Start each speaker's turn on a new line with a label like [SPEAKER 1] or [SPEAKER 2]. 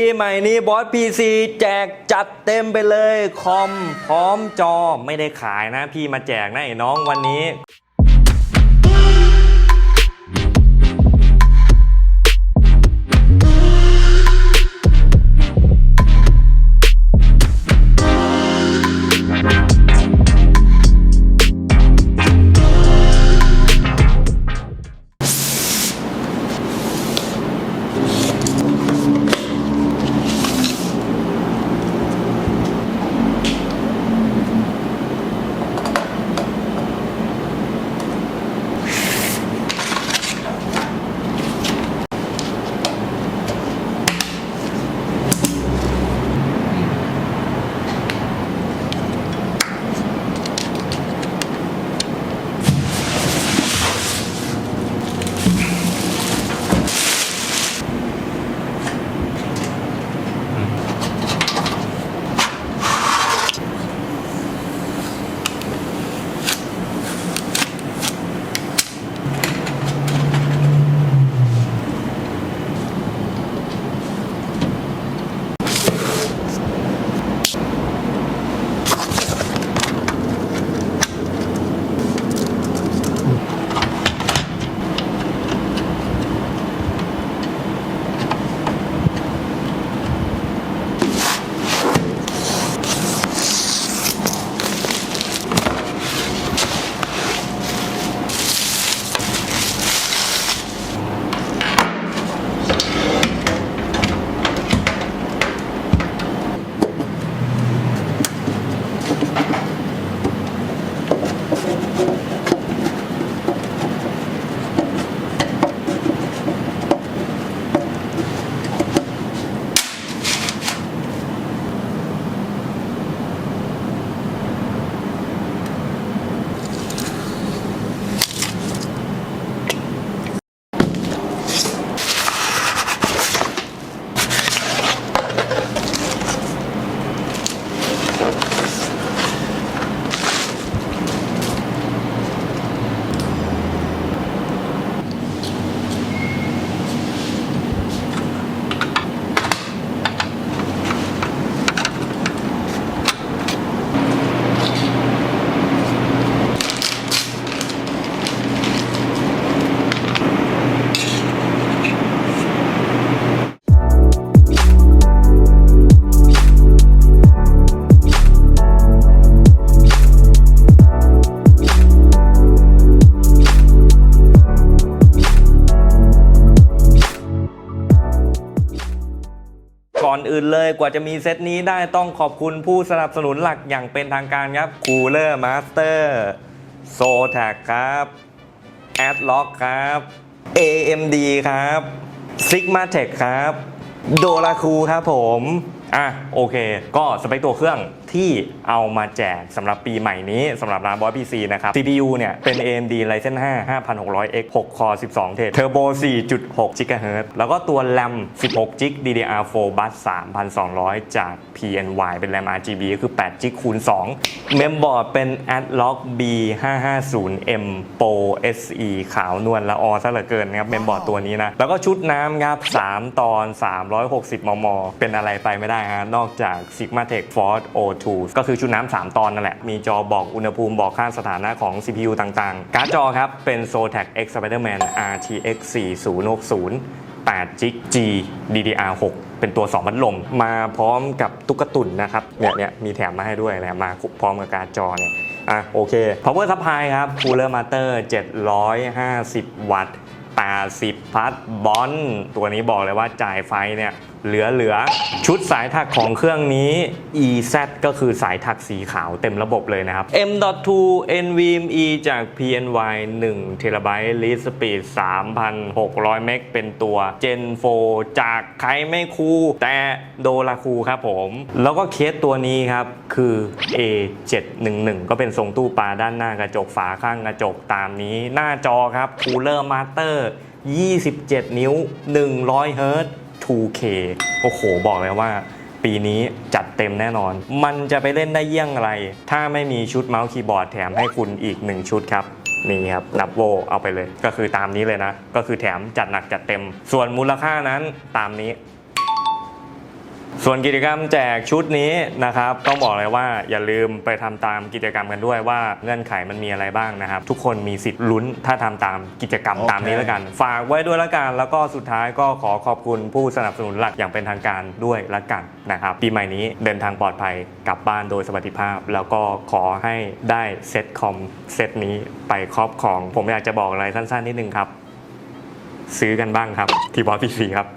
[SPEAKER 1] ปีใหม่นี้บอสพีซีแจกจัดเต็มไปเลย คอมพร้อมจอไม่ได้ขายนะ พี่มาแจกนะไอ้น้องวันนี้ ก่อนอื่นเลยกว่าจะมีเซตนี้ได้ต้องขอบคุณผู้สนับสนุนหลักอย่างเป็นทางการครับ Cooler Master s o t a c ครับ Adlock ครับ AMD ครับ Sigma Tech ครับ โดราคูครับผมอะโอเค ก็สเปคตัวเครื่องที่เอามาแจกสำหรับปีใหม่นี้สำหรับร้านบอสพีซีนะครับ CPU เนี่ย เป็น AMD Ryzen 5 5600X 6 Core 12 เทรด Turbo 4.6 GHz แล้วก็ตัว RAM 16 g b DDR4 Bus 3200 จาก PNY เป็น RAM RGB ก็คือ8 g b คูณ2เมมบอร์ดเป็น Adlock B550M Pro SE ขาวนวลละออซะเหลือเกินนะครับเมมบอร์ดตัวนี้นะแล้วก็ชุดน้ำครับ3ตอน 360 มม เป็นอะไรไปไม่ได้ฮะ นอกจาก Sigma Tech Force O2 ก็คือชุดน้ำ3ตอนนั่นแหละ มีจอบอกอุณหภูมิบอกค่าสถานะของ CPU ต่างๆ การ์ดจอครับเป็น Zotac X Spiderman RTX 4060 8 g G DDR6 เป็นตัว 2 พัดลม มาพร้อมกับตุ๊กตุนนะครับ เนี่ยเนี่ยมีแถมมาให้ด้วยแหละมาพร้อมกับการ์ดจอเนี่ยอะโอเค power supply ครับ cooler master 750 วัตต์80พัทบอลตัวนี้บอกเลยว่าจ่ายไฟเนี่ยเหลือเหลือชุดสายถักของเครื่องนี้ EZ ก็คือสายถักสีขาวเต็มระบบเลยนะครับ M.2 NVMe จาก PNY 1 t b read speed 3,600 เมกเป็นตัว Gen 4 จากใครไม่คูแต่โดราคูครับผม แล้วก็เคสตัวนี้ครับ คือ A711 ก็เป็นทรงตู้ปลาด้านหน้ากระจกฝาข้างกระจกตามนี้ หน้าจอครับ Cooler Master 27 นิ้ว 100 เฮิรตซ์ 2K โอ้โห บอกเลยว่า ปีนี้จัดเต็มแน่นอน มันจะไปเล่นได้เยี่ยงไร ถ้าไม่มีชุดเมาส์คีย์บอร์ดแถมให้คุณอีก 1 ชุดครับนี่ครับนับโวเอาไปเลย ก็คือตามนี้เลยนะ ก็คือแถมจัดหนักจัดเต็ม ส่วนมูลค่านั้นตามนี้ ส่วนกิจกรรมแจกชุดนี้นะครับต้องบอกเลยว่าอย่าลืมไปทำตามกิจกรรมกันด้วยว่าเงื่อนไขมันมีอะไรบ้างนะครับ ทุกคนมีสิทธิ์ลุ้นถ้าทำตามกิจกรรม
[SPEAKER 2] โอเค
[SPEAKER 1] ตามนี้แล้วกัน ฝากไว้ด้วยละกัน แล้วก็สุดท้ายก็ขอขอบคุณผู้สนับสนุนหลักอย่างเป็นทางการด้วยละกันนะครับปีใหม่นี้เดินทางปลอดภัยกลับบ้านโดยสวัสดิภาพ แล้วก็ขอให้ได้เซตคอมเซตนี้ไปครอบครอง ผมอยากจะบอกอะไรสั้นๆนิดนึงครับ ซื้อกันบ้างครับที่บอสพีซีครับ